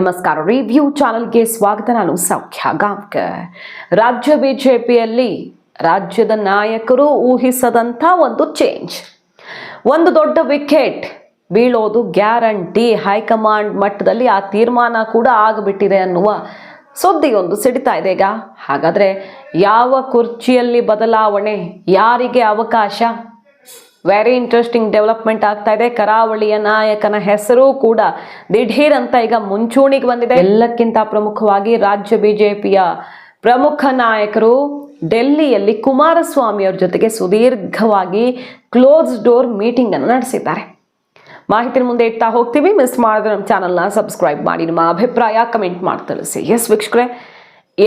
ನಮಸ್ಕಾರ. ರಿವ್ಯೂ ಚಾನಲ್ಗೆ ಸ್ವಾಗತ. ನಾನು ಸೌಖ್ಯ ಗಾಂವ್ಕರ್. ರಾಜ್ಯ ಬಿಜೆಪಿಯಲ್ಲಿ ರಾಜ್ಯದ ನಾಯಕರು ಊಹಿಸದಂಥ ಒಂದು ಚೇಂಜ್ ಒಂದು ದೊಡ್ಡ ವಿಕೆಟ್ ಬೀಳೋದು ಗ್ಯಾರಂಟಿ ಹೈಕಮಾಂಡ್ ಮಟ್ಟದಲ್ಲಿ ಆ ತೀರ್ಮಾನ ಕೂಡ ಆಗಿಬಿಟ್ಟಿದೆ ಅನ್ನುವ ಸುದ್ದಿಯೊಂದು ಸಿಡಿತಾ ಇದೆ ಈಗ. ಹಾಗಾದರೆ ಯಾವ ಕುರ್ಚಿಯಲ್ಲಿ ಬದಲಾವಣೆ? ಯಾರಿಗೆ ಅವಕಾಶ? ವೆರಿ ಇಂಟ್ರೆಸ್ಟಿಂಗ್ ಡೆವಲಪ್ಮೆಂಟ್ ಆಗ್ತಾ ಇದೆ. ಕರಾವಳಿಯ ನಾಯಕನ ಹೆಸರು ಕೂಡ ದಿಢೀರ್ ಅಂತ ಈಗ ಮುಂಚೂಣಿಗೆ ಬಂದಿದೆ. ಎಲ್ಲಕ್ಕಿಂತ ಪ್ರಮುಖವಾಗಿ ರಾಜ್ಯ ಬಿಜೆಪಿಯ ಪ್ರಮುಖ ನಾಯಕರು ಡೆಲ್ಲಿಯಲ್ಲಿ ಕುಮಾರಸ್ವಾಮಿ ಅವ್ರ ಜೊತೆಗೆ ಸುದೀರ್ಘವಾಗಿ ಕ್ಲೋಸ್ ಡೋರ್ ಮೀಟಿಂಗ್ ಅನ್ನು ನಡೆಸಿದ್ದಾರೆ. ಮಾಹಿತಿ ಮುಂದೆ ಇಡ್ತಾ ಹೋಗ್ತೀವಿ. ಮಿಸ್ ಮಾಡಿದ್ರೆ ನಮ್ಮ ಚಾನಲ್ನ ಸಬ್ಸ್ಕ್ರೈಬ್ ಮಾಡಿ. ನಿಮ್ಮ ಅಭಿಪ್ರಾಯ ಕಮೆಂಟ್ ಮಾಡಿ. ತಿಳಿಸಿ. ಎಸ್ ವೀಕ್ಷಕರೇ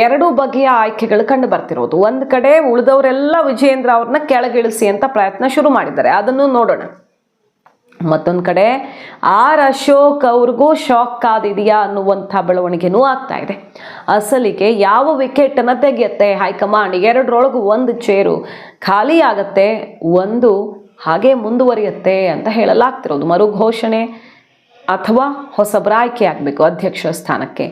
ಎರಡು ಬಗೆಯ ಆಯ್ಕೆಗಳು ಕಂಡು ಬರ್ತಿರೋದು. ಒಂದು ಕಡೆ ಉಳಿದವರೆಲ್ಲ ವಿಜಯೇಂದ್ರ ಅವ್ರನ್ನ ಕೆಳಗಿಳಿಸಿ ಅಂತ ಪ್ರಯತ್ನ ಶುರು ಮಾಡಿದ್ದಾರೆ. ಅದನ್ನು ನೋಡೋಣ. ಮತ್ತೊಂದು ಕಡೆ, ಆರ್ ಅಶೋಕ್ ಅವ್ರಿಗೂ ಶಾಕ್ ಆದಿದೆಯಾ ಅನ್ನುವಂಥ ಬೆಳವಣಿಗೆನೂ ಆಗ್ತಾ ಇದೆ. ಅಸಲಿಗೆ ಯಾವ ವಿಕೆಟನ್ನು ತೆಗೆಯುತ್ತೆ ಹೈಕಮಾಂಡ್? ಎರಡರೊಳಗೂ ಒಂದು ಚೇರು ಖಾಲಿ ಆಗತ್ತೆ, ಒಂದು ಹಾಗೆ ಮುಂದುವರಿಯುತ್ತೆ ಅಂತ ಹೇಳಲಾಗ್ತಿರೋದು. ಮರು ಘೋಷಣೆ ಅಥವಾ ಹೊಸಬರ ಆಯ್ಕೆ ಆಗಬೇಕು ಅಧ್ಯಕ್ಷ ಸ್ಥಾನಕ್ಕೆ.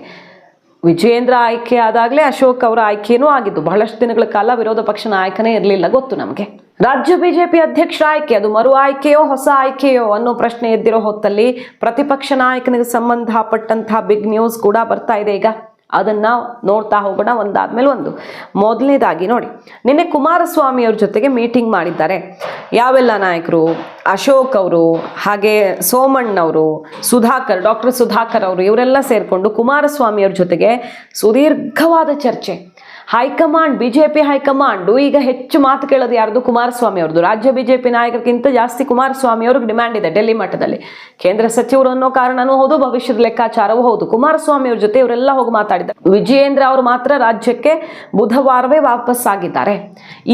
ವಿಜಯೇಂದ್ರ ಆಯ್ಕೆ ಆದಾಗಲೇ ಅಶೋಕ್ ಅವರ ಆಯ್ಕೆಯೂ ಆಗಿದ್ದು ಬಹಳಷ್ಟು ದಿನಗಳ ಕಾಲ ವಿರೋಧ ಪಕ್ಷ ನಾಯಕನೇ ಇರಲಿಲ್ಲ ಗೊತ್ತು ನಮಗೆ. ರಾಜ್ಯ ಬಿಜೆಪಿ ಅಧ್ಯಕ್ಷರ ಆಯ್ಕೆ, ಅದು ಮರು ಆಯ್ಕೆಯೋ ಹೊಸ ಆಯ್ಕೆಯೋ ಅನ್ನೋ ಪ್ರಶ್ನೆ ಎದ್ದಿರೋ ಹೊತ್ತಲ್ಲಿ ಪ್ರತಿಪಕ್ಷ ನಾಯಕನಿಗೆ ಸಂಬಂಧಪಟ್ಟಂತಹ ಬಿಗ್ ನ್ಯೂಸ್ ಕೂಡ ಬರ್ತಾ ಇದೆ ಈಗ. ಅದನ್ನ ನೋಡ್ತಾ ಹೋಗೋಣ, ಒಂದಾದ್ಮೇಲೆ ಒಂದು. ಮೊದಲನೇದಾಗಿ ನೋಡಿ, ನಿನ್ನೆ ಕುಮಾರಸ್ವಾಮಿಯವ್ರ ಜೊತೆಗೆ ಮೀಟಿಂಗ್ ಮಾಡಿದ್ದಾರೆ. ಯಾವೆಲ್ಲ ನಾಯಕರು? ಅಶೋಕ್ ಅವರು, ಹಾಗೆ ಸೋಮಣ್ಣವರು ಸುಧಾಕರ್, ಡಾಕ್ಟರ್ ಸುಧಾಕರ್ ಅವರು, ಇವರೆಲ್ಲ ಸೇರಿಕೊಂಡು ಕುಮಾರಸ್ವಾಮಿಯವ್ರ ಜೊತೆಗೆ ಸುದೀರ್ಘವಾದ ಚರ್ಚೆ. High command, BJP high command. ಈಗ ಹೆಚ್ಚು ಮಾತು ಕೇಳೋದು ಯಾರ್ದು? ಕುಮಾರಸ್ವಾಮಿ ಅವ್ರದ್ದು. ರಾಜ್ಯ ಬಿಜೆಪಿ ನಾಯಕರಿಗಿಂತ ಜಾಸ್ತಿ ಕುಮಾರಸ್ವಾಮಿ ಅವ್ರಿಗೆ ಡಿಮ್ಯಾಂಡ್ ಇದೆ ಡೆಲ್ಲಿ ಮಟ್ಟದಲ್ಲಿ. ಕೇಂದ್ರ ಸಚಿವರು ಅನ್ನೋ ಕಾರಣನೂ ಹೌದು, ಭವಿಷ್ಯದ ಲೆಕ್ಕಾಚಾರವೂ ಹೌದು. ಕುಮಾರಸ್ವಾಮಿ ಅವ್ರ ಜೊತೆ ಇವರೆಲ್ಲ ಹೋಗಿ ಮಾತಾಡಿದ್ದಾರೆ. ವಿಜಯೇಂದ್ರ ಅವರು ಮಾತ್ರ ರಾಜ್ಯಕ್ಕೆ ಬುಧವಾರವೇ ವಾಪಸ್ ಆಗಿದ್ದಾರೆ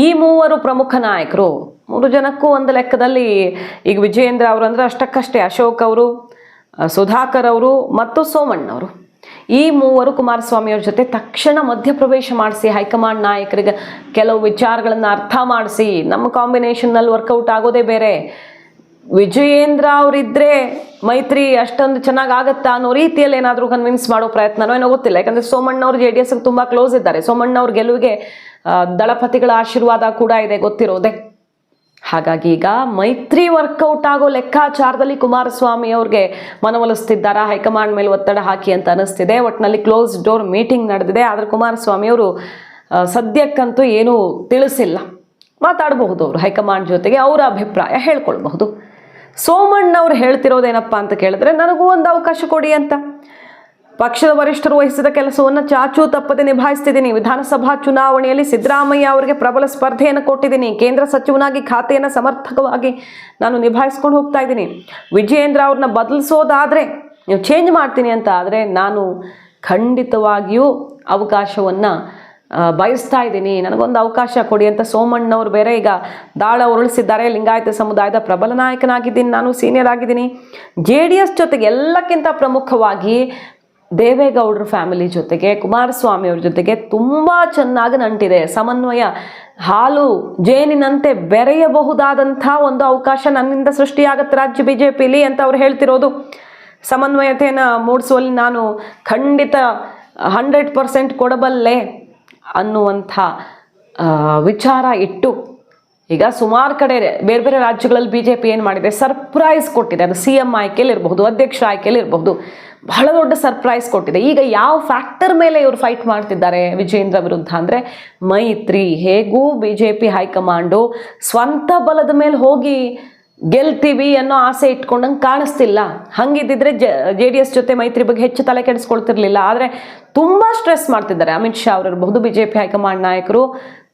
ಈ ಮೂವರು ಪ್ರಮುಖ ನಾಯಕರು, ಮೂರು ಜನಕ್ಕೂ ಒಂದು ಲೆಕ್ಕದಲ್ಲಿ ಈಗ ವಿಜಯೇಂದ್ರ ಅವರು ಅಂದ್ರೆ ಅಷ್ಟಕ್ಕಷ್ಟೇ. ಅಶೋಕ್ ಅವರು, ಸುಧಾಕರ್ ಅವರು ಮತ್ತು ಸೋಮಣ್ಣ ಅವರು. ಈ ಮೂವರು ಕುಮಾರಸ್ವಾಮಿಯವ್ರ ಜೊತೆ ತಕ್ಷಣ ಮಧ್ಯಪ್ರವೇಶ ಮಾಡಿಸಿ, ಹೈಕಮಾಂಡ್ ನಾಯಕರಿಗೆ ಕೆಲವು ವಿಚಾರಗಳನ್ನು ಅರ್ಥ ಮಾಡಿಸಿ, ನಮ್ಮ ಕಾಂಬಿನೇಷನ್ನಲ್ಲಿ ವರ್ಕೌಟ್ ಆಗೋದೇ ಬೇರೆ. ವಿಜಯೇಂದ್ರ ಅವರಿದ್ದರೆ ಮೈತ್ರಿ ಅಷ್ಟೊಂದು ಚೆನ್ನಾಗಿ ಆಗುತ್ತಾ ಅನ್ನೋ ರೀತಿಯಲ್ಲಿ ಏನಾದರೂ ಕನ್ವಿನ್ಸ್ ಮಾಡೋ ಪ್ರಯತ್ನನೋ ಏನೋ ಗೊತ್ತಿಲ್ಲ. ಯಾಕಂದರೆ ಸೋಮಣ್ಣ ಅವರು ಜೆ ಡಿ ಎಸ್ಗೆ ತುಂಬ ಕ್ಲೋಸ್ ಇದ್ದಾರೆ. ಸೋಮಣ್ಣವ್ರ ಗೆಲುವಿಗೆ ದಳಪತಿಗಳ ಆಶೀರ್ವಾದ ಕೂಡ ಇದೆ ಗೊತ್ತಿರೋದೆ. ಹಾಗಾಗಿ ಈಗ ಮೈತ್ರಿ ವರ್ಕೌಟ್ ಆಗೋ ಲೆಕ್ಕಾಚಾರದಲ್ಲಿ ಕುಮಾರಸ್ವಾಮಿ ಅವ್ರಿಗೆ ಮನವೊಲಿಸ್ತಿದ್ದಾರಾ? ಹೈಕಮಾಂಡ್ ಮೇಲೆ ಒತ್ತಡ ಹಾಕಿ ಅಂತ ಅನಿಸ್ತಿದೆ ಒಟ್ಟಿನಲ್ಲಿ ಕ್ಲೋಸ್ ಡೋರ್ ಮೀಟಿಂಗ್ ನಡೆದಿದೆ. ಆದರೆ ಕುಮಾರಸ್ವಾಮಿ ಅವರು ಸದ್ಯಕ್ಕಂತೂ ಏನೂ ತಿಳಿಸಿಲ್ಲ. ಮಾತಾಡಬಹುದು ಅವರು ಹೈಕಮಾಂಡ್ ಜೊತೆಗೆ, ಅವರ ಅಭಿಪ್ರಾಯ ಹೇಳ್ಕೊಳ್ಬಹುದು. ಸೋಮಣ್ಣ ಅವ್ರು ಹೇಳ್ತಿರೋದೇನಪ್ಪ ಅಂತ ಕೇಳಿದ್ರೆ, ನನಗೂ ಒಂದು ಅವಕಾಶ ಕೊಡಿ ಅಂತ. ಪಕ್ಷದ ವರಿಷ್ಠರು ವಹಿಸಿದ ಕೆಲಸವನ್ನು ಚಾಚೂ ತಪ್ಪದೆ ನಿಭಾಯಿಸ್ತಿದ್ದೀನಿ. ವಿಧಾನಸಭಾ ಚುನಾವಣೆಯಲ್ಲಿ ಸಿದ್ದರಾಮಯ್ಯ ಅವರಿಗೆ ಪ್ರಬಲ ಸ್ಪರ್ಧೆಯನ್ನು ಕೊಟ್ಟಿದ್ದೀನಿ. ಕೇಂದ್ರ ಸಚಿವನಾಗಿ ಖಾತೆಯನ್ನು ಸಮರ್ಥಕವಾಗಿ ನಾನು ನಿಭಾಯಿಸ್ಕೊಂಡು ಹೋಗ್ತಾ ಇದ್ದೀನಿ. ವಿಜಯೇಂದ್ರ ಅವ್ರನ್ನ ಬದಲಿಸೋದಾದರೆ ನೀವು ಚೇಂಜ್ ಮಾಡ್ತೀನಿ ಅಂತ ಆದರೆ ನಾನು ಖಂಡಿತವಾಗಿಯೂ ಅವಕಾಶವನ್ನು ಬಯಸ್ತಾ ಇದ್ದೀನಿ. ನನಗೊಂದು ಅವಕಾಶ ಕೊಡಿ ಅಂತ ಸೋಮಣ್ಣವ್ರು ಬೇರೆ ಈಗ ದಾಳ ಉರುಳಿಸಿದ್ದಾರೆ. ಲಿಂಗಾಯತ ಸಮುದಾಯದ ಪ್ರಬಲ ನಾಯಕನಾಗಿದ್ದೀನಿ. ನಾನು ಸೀನಿಯರ್ ಆಗಿದ್ದೀನಿ. ಜೆ ಡಿ ಎಸ್ ಜೊತೆಗೆ ಎಲ್ಲಕ್ಕಿಂತ ಪ್ರಮುಖವಾಗಿ ದೇವೇಗೌಡರ ಫ್ಯಾಮಿಲಿ ಜೊತೆಗೆ, ಕುಮಾರಸ್ವಾಮಿ ಅವ್ರ ಜೊತೆಗೆ ತುಂಬ ಚೆನ್ನಾಗಿ ನಂಟಿದೆ. ಸಮನ್ವಯ, ಹಾಲು, ಜೇನಿನಂತೆ ಬೆರೆಯಬಹುದಾದಂಥ ಒಂದು ಅವಕಾಶ ನನ್ನಿಂದ ಸೃಷ್ಟಿಯಾಗತ್ತೆ ರಾಜ್ಯ ಬಿ ಜೆ ಪಿಲಿ ಅಂತ ಅವ್ರು ಹೇಳ್ತಿರೋದು. ಸಮನ್ವಯತೆಯನ್ನು ಮೂಡಿಸುವಲ್ಲಿ ನಾನು ಖಂಡಿತ ಹಂಡ್ರೆಡ್ ಪರ್ಸೆಂಟ್ ಕೊಡಬಲ್ಲೆ ಅನ್ನುವಂಥ ವಿಚಾರ ಇಟ್ಟು ಈಗ ಸುಮಾರು ಕಡೆ ಬೇರೆ ಬೇರೆ ರಾಜ್ಯಗಳಲ್ಲಿ ಬಿ ಜೆ ಪಿ ಏನು ಮಾಡಿದೆ? ಸರ್ಪ್ರೈಸ್ ಕೊಟ್ಟಿದೆ. ಅದು ಸಿ ಎಂ ಆಯ್ಕೆಯಲ್ಲಿ ಇರಬಹುದು ಅಧ್ಯಕ್ಷ ಆಯ್ಕೆಯಲ್ಲಿ ಇರಬಹುದು ಬಹಳ ದೊಡ್ಡ ಸರ್ಪ್ರೈಸ್ ಕೊಟ್ಟಿದೆ. ಈಗ ಯಾವ ಫ್ಯಾಕ್ಟರ್ ಮೇಲೆ ಇವರು ಫೈಟ್ ಮಾಡ್ತಿದ್ದಾರೆ ವಿಜೇಂದ್ರ ವಿರುದ್ಧ ಅಂದರೆ ಮೈತ್ರಿ. ಹೇಗೂ ಬಿ ಜೆ ಪಿ ಹೈಕಮಾಂಡು ಸ್ವಂತ ಬಲದ ಮೇಲೆ ಹೋಗಿ ಗೆಲ್ತೀವಿ ಅನ್ನೋ ಆಸೆ ಇಟ್ಕೊಂಡಂಗೆ ಕಾಣಿಸ್ತಿಲ್ಲ. ಹಂಗಿದ್ದಿದ್ರೆ ಜೆ ಜೆ ಡಿ ಎಸ್ ಜೊತೆ ಮೈತ್ರಿ ಬಗ್ಗೆ ಹೆಚ್ಚು ತಲೆ ಕೆಡಿಸ್ಕೊಳ್ತಿರ್ಲಿಲ್ಲ. ಆದರೆ ತುಂಬ ಸ್ಟ್ರೆಸ್ ಮಾಡ್ತಿದ್ದಾರೆ ಅಮಿತ್ ಶಾ ಅವರು ಇರಬಹುದು. ಬಿ ಜೆ ಪಿ ಹೈಕಮಾಂಡ್ ನಾಯಕರು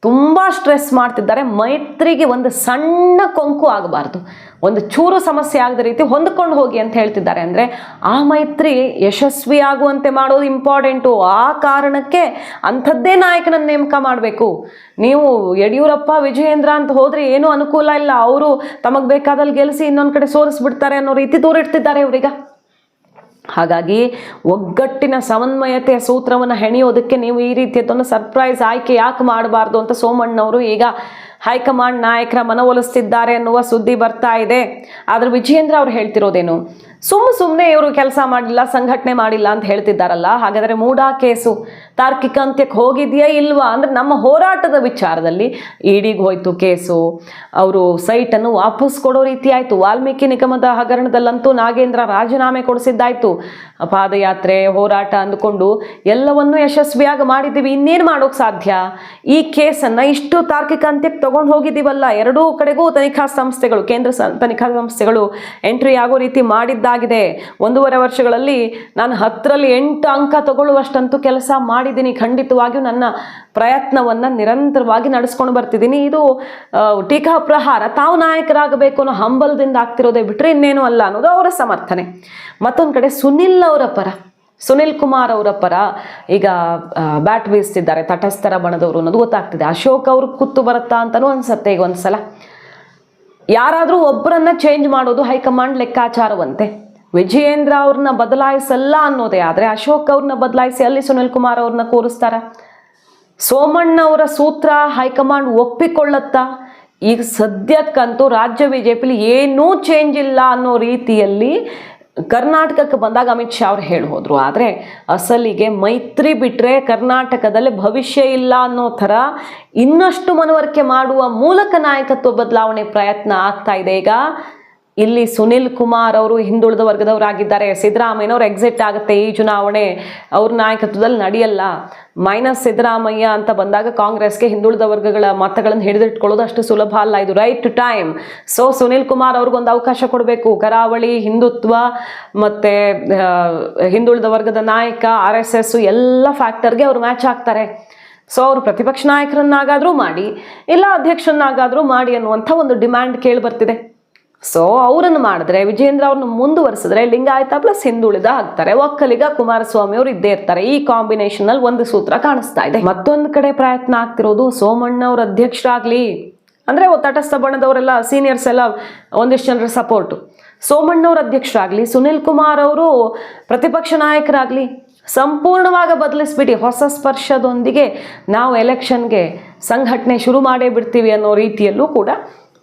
ತುಂಬ ಸ್ಟ್ರೆಸ್ ಮಾಡ್ತಿದ್ದಾರೆ. ಮೈತ್ರಿಗೆ ಒಂದು ಸಣ್ಣ ಕೊಂಕು ಆಗಬಾರ್ದು. ಒಂದು ಚೂರು ಸಮಸ್ಯೆ ಆಗದ ರೀತಿ ಹೊಂದ್ಕೊಂಡು ಹೋಗಿ ಅಂತ ಹೇಳ್ತಿದ್ದಾರೆ ಅಂದರೆ, ಆ ಮೈತ್ರಿ ಯಶಸ್ವಿ ಆಗುವಂತೆ ಮಾಡೋದು ಇಂಪಾರ್ಟೆಂಟು ಆ ಕಾರಣಕ್ಕೆ ಅಂಥದ್ದೇ ನಾಯಕನನ್ನು ನೇಮಕ ಮಾಡಬೇಕು. ನೀವು ಯಡಿಯೂರಪ್ಪ, ವಿಜಯೇಂದ್ರ ಅಂತ ಹೋದರೆ ಏನೂ ಅನುಕೂಲ ಇಲ್ಲ. ಅವರು ತಮಗೆ ಬೇಕಾದಲ್ಲಿ ಗೆಲ್ಲಿಸಿ ಇನ್ನೊಂದು ಕಡೆ ಸೋರಿಸ್ಬಿಡ್ತಾರೆ ಅನ್ನೋ ರೀತಿ ದೂರಿಡ್ತಿದ್ದಾರೆ ಇವರೀಗ. ಹಾಗಾಗಿ ಒಗ್ಗಟ್ಟಿನ ಸಮನ್ವಯತೆಯ ಸೂತ್ರವನ್ನು ಹೆಣೆಯೋದಕ್ಕೆ ನೀವು ಈ ರೀತಿಯದ್ದನ್ನು ಸರ್ಪ್ರೈಸ್ ಆಯ್ಕೆ ಯಾಕೆ ಮಾಡಬಾರ್ದು ಅಂತ ಸೋಮಣ್ಣವರು ಈಗ ಹೈಕಮಾಂಡ್ ನಾಯಕರ ಮನವೊಲಿಸ್ತಿದ್ದಾರೆ ಅನ್ನುವ ಸುದ್ದಿ ಬರ್ತಾ ಇದೆ. ಆದ್ರೆ ವಿಜಯೇಂದ್ರ ಅವ್ರು ಹೇಳ್ತಿರೋದೇನು? ಸುಮ್ಮ ಸುಮ್ಮನೆ ಇವರು ಕೆಲಸ ಮಾಡಿಲ್ಲ, ಸಂಘಟನೆ ಮಾಡಿಲ್ಲ ಅಂತ ಹೇಳ್ತಿದ್ದಾರಲ್ಲ, ಹಾಗಾದ್ರೆ ಮೂಡಾ ಕೇಸು. ತಾರ್ಕಿಕ ಅಂತ್ಯಕ್ಕೆ ಹೋಗಿದೆಯಾ ಇಲ್ವಾ? ಅಂದ್ರೆ ನಮ್ಮ ಹೋರಾಟದ ವಿಚಾರದಲ್ಲಿ ಇಡಿಗೆ ಹೋಯ್ತು ಕೇಸು. ಅವರು ಸೈಟನ್ನು ವಾಪಸ್ ಕೊಡೋ ರೀತಿ ಆಯ್ತು. ವಾಲ್ಮೀಕಿ ನಿಗಮದ ಹಗರಣದಲ್ಲಂತೂ ನಾಗೇಂದ್ರ ರಾಜೀನಾಮೆ ಕೊಡಿಸಿದ್ದಾಯ್ತು. ಪಾದಯಾತ್ರೆ, ಹೋರಾಟ ಅಂದುಕೊಂಡು ಎಲ್ಲವನ್ನೂ ಯಶಸ್ವಿಯಾಗಿ ಮಾಡಿದ್ದೀವಿ. ಇನ್ನೇನು ಮಾಡೋಕೆ ಸಾಧ್ಯ? ಈ ಕೇಸನ್ನು ಇಷ್ಟು ತಾರ್ಕಿಕ ಅಂತ್ಯಕ್ಕೆ ತಗೊಂಡು ಹೋಗಿದ್ದೀವಲ್ಲ? ಎರಡೂ ಕಡೆಗೂ ತನಿಖಾ ಸಂಸ್ಥೆಗಳು, ಕೇಂದ್ರ ತನಿಖಾ ಸಂಸ್ಥೆಗಳು ಎಂಟ್ರಿ ಆಗೋ ರೀತಿ ಮಾಡಿದ್ದಾಗಿದೆ. ಒಂದೂವರೆ ವರ್ಷಗಳಲ್ಲಿ ನಾನು ಹತ್ತರಲ್ಲಿ ಎಂಟು ಅಂಕ ತಗೊಳ್ಳುವಷ್ಟಂತೂ ಕೆಲಸ ಮಾಡಿದ್ದೀನಿ. ಖಂಡಿತವಾಗಿಯೂ ನನ್ನ ಪ್ರಯತ್ನವನ್ನು ನಿರಂತರವಾಗಿ ನಡೆಸ್ಕೊಂಡು ಬರ್ತಿದ್ದೀನಿ. ಇದು ಟೀಕಾ ಪ್ರಹಾರ, ತಾವು ನಾಯಕರಾಗಬೇಕು ಅನ್ನೋ ಹಂಬಲದಿಂದ ಆಗ್ತಿರೋದೇ ಬಿಟ್ಟರೆ ಇನ್ನೇನು ಅಲ್ಲ ಅನ್ನೋದು ಅವರ ಸಮರ್ಥನೆ. ಮತ್ತೊಂದು ಕಡೆ ಸುನಿಲ್ ಅವರ ಪರ. ಸುನಿಲ್ ಕುಮಾರ್ ಅವರ ಪರ ಈಗ ಬ್ಯಾಟ್ ಬೀಸ್ತಿದ್ದಾರೆ. ತಟಸ್ಥರ ಬಣದವರು ಅನ್ನೋದು ಗೊತ್ತಾಗ್ತಿದೆ. ಅಶೋಕ್ ಅವ್ರ ಕುತ್ತು ಬರುತ್ತಾ ಅಂತಲೂ ಅನ್ಸತ್ತೆ ಈಗ ಒಂದ್ಸಲ. ಯಾರಾದರೂ ಒಬ್ಬರನ್ನ ಚೇಂಜ್ ಮಾಡೋದು ಹೈಕಮಾಂಡ್ ಲೆಕ್ಕಾಚಾರವಂತೆ. ವಿಜಯೇಂದ್ರ ಅವ್ರನ್ನ ಬದಲಾಯಿಸಲ್ಲ ಅನ್ನೋದೇ. ಆದರೆ ಅಶೋಕ್ ಅವ್ರನ್ನ ಬದಲಾಯಿಸಿ ಅಲ್ಲಿ ಸುನಿಲ್ ಕುಮಾರ್ ಅವ್ರನ್ನ ಕೂರಿಸ್ತಾರ? ಸೋಮಣ್ಣ ಅವರ ಸೂತ್ರ ಹೈಕಮಾಂಡ್ ಒಪ್ಪಿಕೊಳ್ಳತ್ತಾ? ಈಗ ಸದ್ಯಕ್ಕಂತೂ ರಾಜ್ಯ ಬಿ ಜೆ ಏನೂ ಚೇಂಜ್ ಇಲ್ಲ ಅನ್ನೋ ರೀತಿಯಲ್ಲಿ ಕರ್ನಾಟಕಕ್ಕೆ ಬಂದಾಗ ಅಮಿತ್ ಶಾ ಅವ್ರು ಹೇಳಿ ಹೋದ್ರು. ಆದರೆ ಅಸಲಿಗೆ ಮೈತ್ರಿ ಬಿಟ್ಟರೆ ಕರ್ನಾಟಕದಲ್ಲಿ ಭವಿಷ್ಯ ಇಲ್ಲ ಅನ್ನೋ ಥರ ಇನ್ನಷ್ಟು ಮನವರಿಕೆ ಮಾಡುವ ಮೂಲಕ ನಾಯಕತ್ವ ಬದಲಾವಣೆ ಪ್ರಯತ್ನ ಆಗ್ತಾ ಇದೆ. ಈಗ ಇಲ್ಲಿ ಸುನಿಲ್ ಕುಮಾರ್ ಅವರು ಹಿಂದುಳಿದ ವರ್ಗದವರಾಗಿದ್ದಾರೆ. ಸಿದ್ದರಾಮಯ್ಯನವ್ರು ಎಕ್ಸಿಟ್ ಆಗುತ್ತೆ ಈ ಚುನಾವಣೆ. ಅವ್ರ ನಾಯಕತ್ವದಲ್ಲಿ ನಡೆಯಲ್ಲ. ಮೈನಸ್ ಸಿದ್ದರಾಮಯ್ಯ ಅಂತ ಬಂದಾಗ ಕಾಂಗ್ರೆಸ್ಗೆ ಹಿಂದುಳಿದ ವರ್ಗಗಳ ಮತಗಳನ್ನು ಹಿಡಿದಿಟ್ಕೊಳ್ಳೋದು ಅಷ್ಟು ಸುಲಭ ಅಲ್ಲ. ಇದು right to time so Sunil Kumar ಅವ್ರಿಗೊಂದು ಅವಕಾಶ ಕೊಡಬೇಕು. ಕರಾವಳಿ, ಹಿಂದುತ್ವ ಮತ್ತು ಹಿಂದುಳಿದ ವರ್ಗದ ನಾಯಕ ಆರ್ ಎಸ್ ಎಸ್ ಎಲ್ಲ ಫ್ಯಾಕ್ಟರ್ಗೆ ಅವರು ಮ್ಯಾಚ್ ಆಗ್ತಾರೆ. ಸೊ ಅವರು ಪ್ರತಿಪಕ್ಷ ನಾಯಕರನ್ನಾಗಾದರೂ ಮಾಡಿ, ಇಲ್ಲ ಅಧ್ಯಕ್ಷರನ್ನಾಗಾದರೂ ಮಾಡಿ ಅನ್ನುವಂಥ ಒಂದು ಡಿಮ್ಯಾಂಡ್ ಕೇಳಿ ಬರ್ತಿದೆ ಸೊ ಅವರನ್ನು ಮಾಡಿದ್ರೆ ವಿಜೇಂದ್ರ ಅವ್ರನ್ನ ಮುಂದುವರಿಸಿದ್ರೆ ಲಿಂಗಾಯತ ಪ್ಲಸ್ ಹಿಂದುಳಿದ ಆಗ್ತಾರೆ. ಒಕ್ಕಲಿಗ ಕುಮಾರಸ್ವಾಮಿ ಅವರು ಇದ್ದೇ ಇರ್ತಾರೆ. ಈ ಕಾಂಬಿನೇಷನ್ ಅಲ್ಲಿ ಒಂದು ಸೂತ್ರ ಕಾಣಿಸ್ತಾ ಇದೆ. ಮತ್ತೊಂದು ಕಡೆ ಪ್ರಯತ್ನ ಆಗ್ತಿರೋದು ಸೋಮಣ್ಣ ಅವ್ರ ಅಧ್ಯಕ್ಷರಾಗ್ಲಿ. ಅಂದ್ರೆ ತಟಸ್ಥ ಬಣ್ಣದವರೆಲ್ಲ ಸೀನಿಯರ್ಸ್ ಎಲ್ಲ ಒಂದಿಷ್ಟು ಜನರ ಸಪೋರ್ಟು ಸೋಮಣ್ಣ ಅವ್ರ ಅಧ್ಯಕ್ಷರಾಗ್ಲಿ, ಸುನಿಲ್ ಕುಮಾರ್ ಅವರು ಪ್ರತಿಪಕ್ಷ ನಾಯಕರಾಗ್ಲಿ, ಸಂಪೂರ್ಣವಾಗಿ ಬದಲಿಸ್ಬಿಟ್ಟು ಹೊಸ ಸ್ಪರ್ಶದೊಂದಿಗೆ ನಾವು ಎಲೆಕ್ಷನ್ಗೆ ಸಂಘಟನೆ ಶುರು ಮಾಡೇ ಬಿಡ್ತೀವಿ ಅನ್ನೋ ರೀತಿಯಲ್ಲೂ ಕೂಡ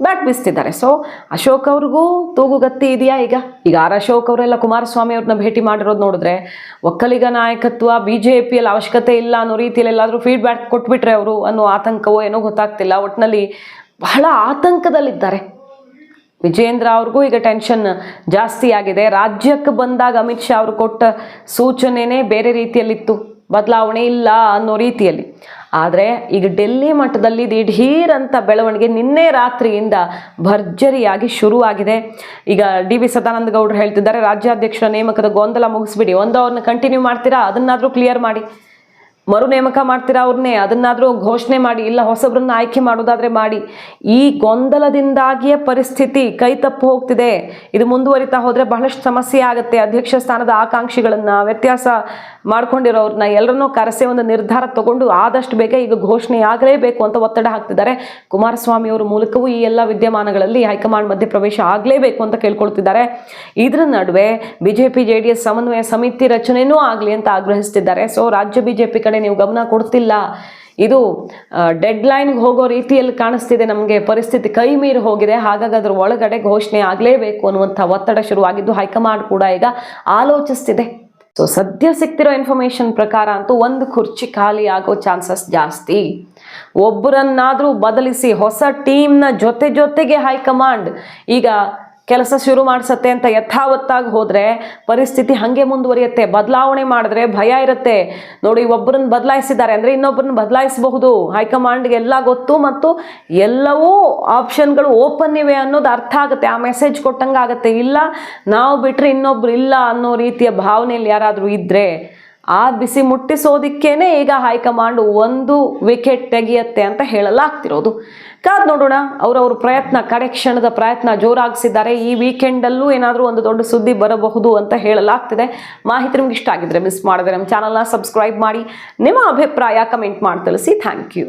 ಬ್ಯಾಟ್ ಬೀಸ್ತಿದ್ದಾರೆ. ಸೊ ಅಶೋಕ್ ಅವ್ರಿಗೂ ತೂಗುಗತ್ತಿ ಇದೆಯಾ ಈಗ? ಈಗ ಆರ್ ಅಶೋಕ್ ಅವರೆಲ್ಲ ಕುಮಾರಸ್ವಾಮಿ ಅವ್ರನ್ನ ಭೇಟಿ ಮಾಡಿರೋದು ನೋಡಿದ್ರೆ ಒಕ್ಕಲಿಗ ನಾಯಕತ್ವ ಬಿ ಜೆ ಪಿಯಲ್ಲಿ ಅವಶ್ಯಕತೆ ಇಲ್ಲ ಅನ್ನೋ ರೀತಿಯಲ್ಲಿ ಎಲ್ಲಾದರೂ ಫೀಡ್ಬ್ಯಾಕ್ ಕೊಟ್ಬಿಟ್ರೆ ಅವರು ಅನ್ನೋ ಆತಂಕವೋ ಏನೋ ಗೊತ್ತಾಗ್ತಿಲ್ಲ. ಒಟ್ಟಿನಲ್ಲಿ ಬಹಳ ಆತಂಕದಲ್ಲಿದ್ದಾರೆ. ವಿಜೇಂದ್ರ ಅವ್ರಿಗೂ ಈಗ ಟೆನ್ಷನ್ ಜಾಸ್ತಿ ಆಗಿದೆ. ರಾಜ್ಯಕ್ಕೆ ಬಂದಾಗ ಅಮಿತ್ ಶಾ ಅವರು ಕೊಟ್ಟ ಸೂಚನೆನೇ ಬೇರೆ ರೀತಿಯಲ್ಲಿತ್ತು. ಬದಲಾವಣೆ ಇಲ್ಲ ಅನ್ನೋ ರೀತಿಯಲ್ಲಿ. ಆದರೆ ಈಗ ಡೆಲ್ಲಿ ಮಟ್ಟದಲ್ಲಿ ದಿಢೀರ್ ಅಂತ ಬೆಳವಣಿಗೆ ನಿನ್ನೆ ರಾತ್ರಿಯಿಂದ ಭರ್ಜರಿಯಾಗಿ ಶುರುವಾಗಿದೆ. ಈಗ ಡಿ ವಿ ಸದಾನಂದ ಗೌಡರು ಹೇಳ್ತಿದ್ದಾರೆ, ರಾಜ್ಯಾಧ್ಯಕ್ಷರ ನೇಮಕದ ಗೊಂದಲ ಮುಗಿಸ್ಬಿಡಿ, ಒಂದು ಅವ್ರನ್ನ ಕಂಟಿನ್ಯೂ ಮಾಡ್ತೀರಾ? ಅದನ್ನಾದರೂ ಕ್ಲಿಯರ್ ಮಾಡಿ. ಮರು ನೇಮಕ ಮಾಡ್ತೀರಾ ಅವ್ರನ್ನೇ? ಅದನ್ನಾದರೂ ಘೋಷಣೆ ಮಾಡಿ, ಇಲ್ಲ ಹೊಸಬ್ರನ್ನ ಆಯ್ಕೆ ಮಾಡೋದಾದ್ರೆ ಮಾಡಿ. ಈ ಗೊಂದಲದಿಂದಾಗಿಯೇ ಪರಿಸ್ಥಿತಿ ಕೈ ತಪ್ಪು ಹೋಗ್ತಿದೆ. ಇದು ಮುಂದುವರಿತಾ ಹೋದರೆ ಬಹಳಷ್ಟು ಸಮಸ್ಯೆ ಆಗುತ್ತೆ. ಅಧ್ಯಕ್ಷ ಸ್ಥಾನದ ಆಕಾಂಕ್ಷಿಗಳನ್ನ, ವ್ಯತ್ಯಾಸ ಮಾಡ್ಕೊಂಡಿರೋರನ್ನ ಎಲ್ಲರನ್ನೂ ಕರೆಸೇ ಒಂದು ನಿರ್ಧಾರ ತಗೊಂಡು ಆದಷ್ಟು ಬೇಗ ಈಗ ಘೋಷಣೆ ಆಗಲೇಬೇಕು ಅಂತ ಒತ್ತಡ ಹಾಕ್ತಿದ್ದಾರೆ. ಕುಮಾರಸ್ವಾಮಿ ಅವರ ಮೂಲಕವೂ ಈ ಎಲ್ಲ ವಿದ್ಯಮಾನಗಳಲ್ಲಿ ಹೈಕಮಾಂಡ್ ಮಧ್ಯ ಪ್ರವೇಶ ಆಗಲೇಬೇಕು ಅಂತ ಕೇಳ್ಕೊಳ್ತಿದ್ದಾರೆ. ಇದರ ನಡುವೆ ಬಿಜೆಪಿ ಜೆ ಡಿ ಸಮನ್ವಯ ಸಮಿತಿ ರಚನೆಯೂ ಆಗಲಿ ಅಂತ ಆಗ್ರಹಿಸ್ತಿದ್ದಾರೆ. ಸೊ ರಾಜ್ಯ ಬಿಜೆಪಿ ಕಡೆ ನೀವು ಗಮನ ಕೊಡ್ತಿಲ್ಲ. ಇದು ಡೆಡ್ ಲೈನ್ಗೆ ಹೋಗೋ ರೀತಿಯಲ್ಲಿ ಕಾಣಿಸ್ತಿದೆ ನಮಗೆ ಪರಿಸ್ಥಿತಿ. ಕೈ ಮೀರಿ ಹೋಗಿದೆ, ಹಾಗಾಗಿ ಅದ್ರ ಒಳಗಡೆ ಘೋಷಣೆ ಆಗಲೇಬೇಕು ಅನ್ನುವಂಥ ಒತ್ತಡ ಶುರುವಾಗಿದ್ದು ಹೈಕಮಾಂಡ್ ಕೂಡ ಈಗ ಆಲೋಚಿಸ್ತಿದೆ. ಸೊ ಸದ್ಯ ಸಿಗ್ತಿರೋ ಇನ್ಫಾರ್ಮೇಶನ್ ಪ್ರಕಾರ ಅಂತೂ ಒಂದು ಕುರ್ಚಿ ಖಾಲಿ ಆಗೋ ಚಾನ್ಸಸ್ ಜಾಸ್ತಿ. ಒಬ್ಬರನ್ನಾದರೂ ಬದಲಿಸಿ ಹೊಸ ಟೀಮ್ನ ಜೊತೆ ಜೊತೆಗೆ ಹೈಕಮಾಂಡ್ ಈಗ ಕೆಲಸ ಶುರು ಮಾಡಿಸತ್ತೆ ಅಂತ ಯಥಾವತ್ತಾಗಿ ಹೋದರೆ ಪರಿಸ್ಥಿತಿ ಹಾಗೆ ಮುಂದುವರಿಯುತ್ತೆ. ಬದಲಾವಣೆ ಮಾಡಿದ್ರೆ ಭಯ ಇರುತ್ತೆ. ನೋಡಿ ಒಬ್ಬರನ್ನ ಬದಲಾಯಿಸಿದ್ದಾರೆ ಅಂದರೆ ಇನ್ನೊಬ್ಬರನ್ನ ಬದಲಾಯಿಸಬಹುದು. ಹೈಕಮಾಂಡ್ಗೆ ಎಲ್ಲ ಗೊತ್ತು ಮತ್ತು ಎಲ್ಲವೂ ಆಪ್ಷನ್ಗಳು ಓಪನ್ ಇವೆ ಅನ್ನೋದು ಅರ್ಥ ಆಗುತ್ತೆ. ಆ ಮೆಸೇಜ್ ಕೊಟ್ಟಂಗೆ ಆಗುತ್ತೆ ಇಲ್ಲ, ನಾವು ಬಿಟ್ಟರೆ ಇನ್ನೊಬ್ರು ಇಲ್ಲ ಅನ್ನೋ ರೀತಿಯ ಭಾವನೆಯಲ್ಲಿ ಯಾರಾದರೂ ಇದ್ದರೆ ಆ ಬಿಸಿ ಮುಟ್ಟಿಸೋದಿಕ್ಕೇನೆ ಈಗ ಹೈಕಮಾಂಡ್ ಒಂದು ವಿಕೆಟ್ ತೆಗೆಯತ್ತೆ ಅಂತ ಹೇಳಲಾಗ್ತಿರೋದು. ಕಾದ್ ನೋಡೋಣ, ಅವರವ್ರ ಪ್ರಯತ್ನ ಕಡೆ ಕ್ಷಣದ ಪ್ರಯತ್ನ ಜೋರಾಗಿಸಿದ್ದಾರೆ. ಈ ವೀಕೆಂಡಲ್ಲೂ ಏನಾದರೂ ಒಂದು ದೊಡ್ಡ ಸುದ್ದಿ ಬರಬಹುದು ಅಂತ ಹೇಳಲಾಗ್ತಿದೆ. ಮಾಹಿತಿ ನಿಮ್ಗೆ ಇಷ್ಟ ಆಗಿದ್ರೆ ಮಿಸ್ ಮಾಡಿದ್ರೆ ನಮ್ಮ ಚಾನಲ್ನ ಸಬ್ಸ್ಕ್ರೈಬ್ ಮಾಡಿ. ನಿಮ್ಮ ಅಭಿಪ್ರಾಯ ಕಮೆಂಟ್ ಮಾಡಿ ತಿಳಿಸಿ. Thank you